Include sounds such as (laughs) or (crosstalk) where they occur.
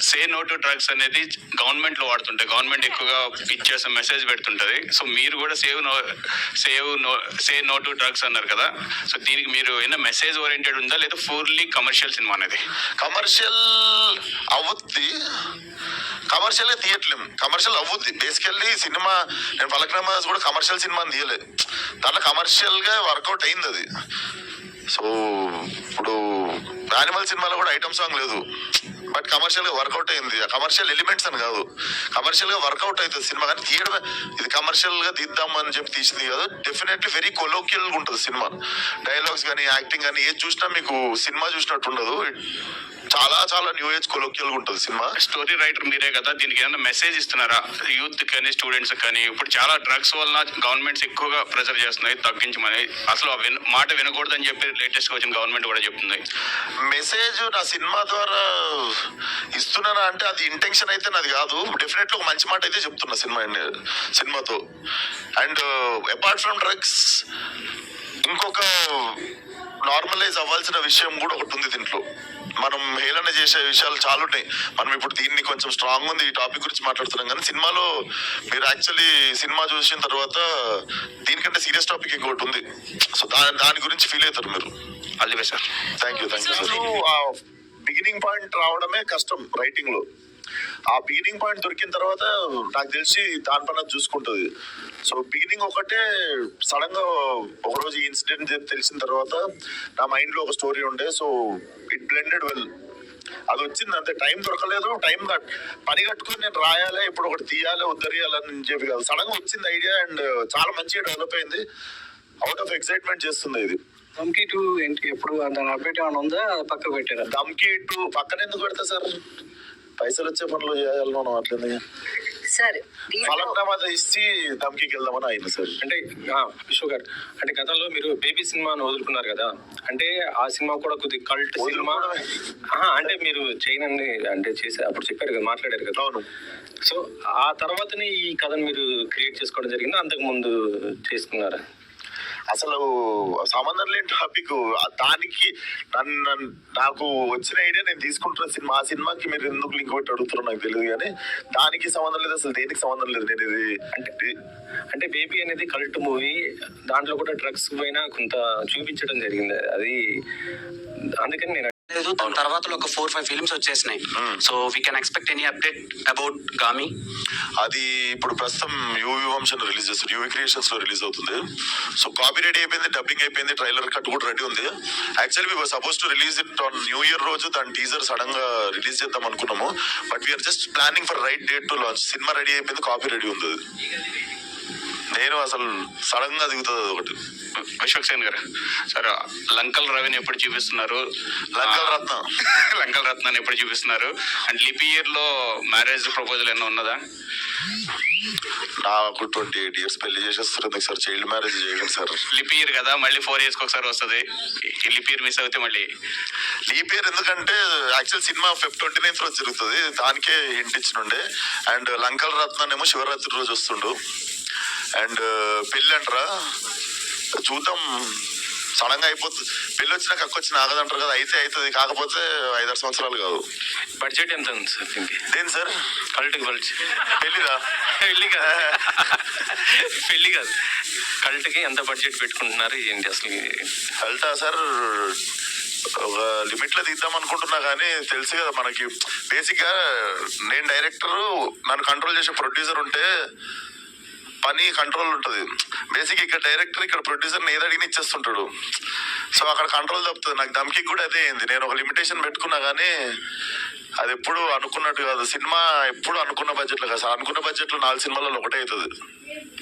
Say no to drugs అనేది గవర్నమెంట్లో వాడుతుంటాయి government ఎక్కువగా ఇచ్చేసే మెసేజ్ పెడుతుంటది. సో మీరు కూడా save no save no say no to drugs అన్నారు కదా. సో దీనికి మీరు ఏమైనా మెసేజ్ ఓరియంటెడ్ ఉందా? లేదా ఫుల్లీ కమర్షియల్ సినిమా అనేది? కమర్షియల్ అవుద్ది. కమర్షియల్గా తీయట్లేం. కమర్షియల్ అవుద్ది. బేసికల్లీ సినిమా నేను ఫలక్నామాస్ కూడా కమర్షియల్ సినిమా తీయలేదు తీయలే. దాంట్లో కమర్షియల్గా వర్కౌట్ అయింది అది సో ఇప్పుడు యానిమల్ సినిమాలో కూడా ఐటమ్ సాంగ్ లేదు. బట్ కమర్షియల్గా వర్కౌట్ అయింది. కమర్షియల్ ఎలిమెంట్స్ అని కాదు. కమర్షియల్గా వర్కౌట్ అవుతుంది సినిమా. కానీ తీయడమే ఇది కమర్షియల్గా తీద్దాం అని చెప్పి తీసింది కాదు. డెఫినెట్లీ వెరీ కొలోకియల్గా ఉంటుంది సినిమా. డైలాగ్స్ కానీ యాక్టింగ్ కానీ ఏది చూసినా మీకు సినిమా చూసినట్టు ఉండదు. చాలా చాలా న్యూ ఏజ్ కొలోక్యల్ ఉంటుంది సినిమా. స్టోరీ రైటర్ మీరే కదా దీనికి ఏమైనా మెసేజ్ ఇస్తున్నారా? యూత్ కానీ స్టూడెంట్స్ కానీ ఇప్పుడు చాలా డ్రగ్స్ వలన గవర్నమెంట్స్ ఎక్కువగా ప్రెజర్ చేస్తున్నాయి తగ్గించమని. అసలు ఆ మాట వినకూడదని చెప్పి లేటెస్ట్ వచ్చిన గవర్నమెంట్ కూడా చెప్తుంది. మెసేజ్ నా సినిమా ద్వారా ఇస్తున్నానా అంటే అది ఇంటెన్షన్ అయితే నాది కాదు. డెఫినెట్లీ ఒక మంచి మాట అయితే చెప్తున్నా సినిమా సినిమాతో. అండ్ అపార్ట్ ఫ్రమ్ డ్రగ్స్ ఇంకొక నార్మలైజ్ అవ్వాల్సిన విషయం కూడా ఒకటి ఉంది దీంట్లో. మనం హేళన చేసే విషయాలు చాలా ఉన్నాయి. మనం ఇప్పుడు దీన్ని కొంచెం స్ట్రాంగ్ ఉంది ఈ టాపిక్ గురించి మాట్లాడుతున్నాం. కానీ సినిమాలో మీరు యాక్చువల్లీ సినిమా చూసిన తర్వాత దీనికంటే సీరియస్ టాపిక్ ఇంకోటి ఉంది. సో దాని దాని గురించి ఫీల్ అవుతారు మీరు. అది sir thank you thank you beginning point రావడమే కష్టం రైటింగ్లో ఆ బిగినింగ్ పాయింట్ దొరికిన తర్వాత నాకు తెలిసి దానిపైన చూసుకుంటుంది. సో బిగినింగ్ ఒకటే సడన్గా ఒకరోజు ఇన్సిడెంట్ తెలిసిన తర్వాత నా మైండ్లో ఒక స్టోరీ ఉండే. సో ఇట్ బ్లెండెడ్ వెల్ అది వచ్చింది అంతే. టైం దొరకలేదు. టైం కట్ పని కట్టుకుని నేను రాయాలి ఇప్పుడు ఒకటి తీయాలి ఉద్దరియాలని చెప్పి కాదు. సడన్గా వచ్చింది ఐడియా అండ్ చాలా మంచిగా డెవలప్ అయింది. అవుట్ ఆఫ్ ఎక్సైట్మెంట్ చేస్తుంది ఇది. దమ్కి టూ ఏంటి? ఎప్పుడు దాని అప్డేట్ ఏమైనా ఉందా? పక్కకు పెట్టారా? దమ్కి ఇటు పక్కన ఎందుకు పెడతా సార్? పైసలు వచ్చే పనులు చేయాలి మనం అట్లనే సార్ ఇచ్చి దమ్కి వెళ్దామని అయింది సార్. అంటే ఆ, విశ్వ గారు అంటే గతంలో మీరు బేబీ సినిమాను వదులుకున్నారు కదా? అంటే ఆ సినిమా కూడా కొద్ది కల్ట్ సినిమా. అంటే మీరు చేయనండి అంటే చేసే అప్పుడు చెప్పారు కదా మాట్లాడారు కదా. అవును. సో ఆ తర్వాతనే ఈ కథను మీరు క్రియేట్ చేసుకోవడం జరిగింది? అంతకు ముందు చేసుకున్నారా? అసలు సంబంధం లేని టాపిక్. దానికి నన్ను నన్ను- నాకు వచ్చిన ఐడియా నేను తీసుకుంటున్న సినిమా ఆ సినిమాకి మీరు ఎందుకు లింక్ పెట్టి అడుగుతారో నాకు తెలియదు కానీ దానికి సంబంధం లేదు అసలు దేనికి సంబంధం లేదు నేను ఇది. అంటే అంటే బేబీ అనేది కల్ట్ మూవీ దాంట్లో కూడా డ్రగ్స్ పైన కొంత చూపించడం జరిగింది. అది అందుకని నేను లేదు. దాని తర్వాత ఒక ఫోర్ ఫైవ్ ఫిల్మ్స్ వచ్చేసినాయి. So we can expect any update about Gaami అది ఇప్పుడు ప్రస్తుతం యూవి వంశన్ రిలీజ్ చేస్తారు యూవి క్రియేషన్స్లో రిలీజ్ అవుతుంది. సో కాపీ రెడీ అయిపోయింది డబ్బింగ్ అయిపోయింది ట్రైలర్ కట్ కూడా రెడీ ఉంది. Actually we suppose to release it on new year రోజు దాని టీజర్ సడన్గా రిలీజ్ చేద్దాం అనుకున్నాము. But we're just planning for right date to launch cinema ready అయిపోయింది కాపీ రెడీ ఉంది. నేను అసలు సడన్గా దిగుతుంది ఒకటి అశోక్ సేన్ గారు. సార్ లంకల్ రవిని ఎప్పుడు చూపిస్తున్నారు? లంకల్ రత్న. (laughs) లంకల్ రత్నాన్ని ఎప్పుడు చూపిస్తున్నారు? అండ్ లిపి ఇయర్లో మ్యారేజ్ ప్రపోజల్ ఏమన్నా ఉన్నదా? నాకు ట్వంటీ ఎయిట్ ఇయర్స్ పెళ్ళి చేసేస్తారు సార్. చైల్డ్ మ్యారేజ్ చేయగలను సార్. లిపి ఇయర్ కదా మళ్ళీ ఫోర్ ఇయర్స్ ఒకసారి వస్తుంది. ఈ లిపి ఇయర్ మిస్ అవుతే మళ్ళీ. ఈ పేరు ఎందుకంటే actual cinema Feb twenty ninth రోజు జరుగుతుంది. దానికే హింట్ ఇచ్చినుండే అండ్ లంకల్ రత్నం ఏమో శివరాత్రి రోజు వస్తుండు. అండ్ పెళ్ళి అంటారా చూద్దాం. సడన్గా అయిపోతుంది పెళ్ళి వచ్చినా కక్క వచ్చిన ఆగదంటారు కదా అయితే అవుతుంది కాకపోతే ఐదారు సంవత్సరాలు కాదు. బడ్జెట్ ఎంత ఉంది సార్ దీనికి? దేని సార్? కల్ట్కి బడ్జెట్. పెళ్ళిరా పెళ్ళి కాదు. పెళ్ళి కాదు. కల్ట్కి ఎంత బడ్జెట్ పెట్టుకుంటున్నారు ఏంటి అసలు? వెళ్తా సార్ ఒక లిమిట్లో తీద్దాం అనుకుంటున్నా కానీ తెలుసు కదా మనకి. బేసిక్గా నేను డైరెక్టర్ నన్ను కంట్రోల్ చేసే ప్రొడ్యూసర్ ఉంటే పని కంట్రోల్ ఉంటుంది. బేసిక్ ఇక్కడ డైరెక్టర్ ఇక్కడ ప్రొడ్యూసర్ ఏది అడిగిన ఇచ్చేస్తుంటాడు. సో అక్కడ కంట్రోల్ తప్పుతుంది. నాకు దమ్కి కూడా అదే అయింది. నేను ఒక లిమిటేషన్ పెట్టుకున్నా కానీ అది ఎప్పుడు అనుకున్నట్టు కాదు. సినిమా ఎప్పుడు అనుకున్న బడ్జెట్లో కాదు. సార్ అనుకున్న బడ్జెట్లో నాలుగు సినిమాలలో ఒకటే అవుతుంది.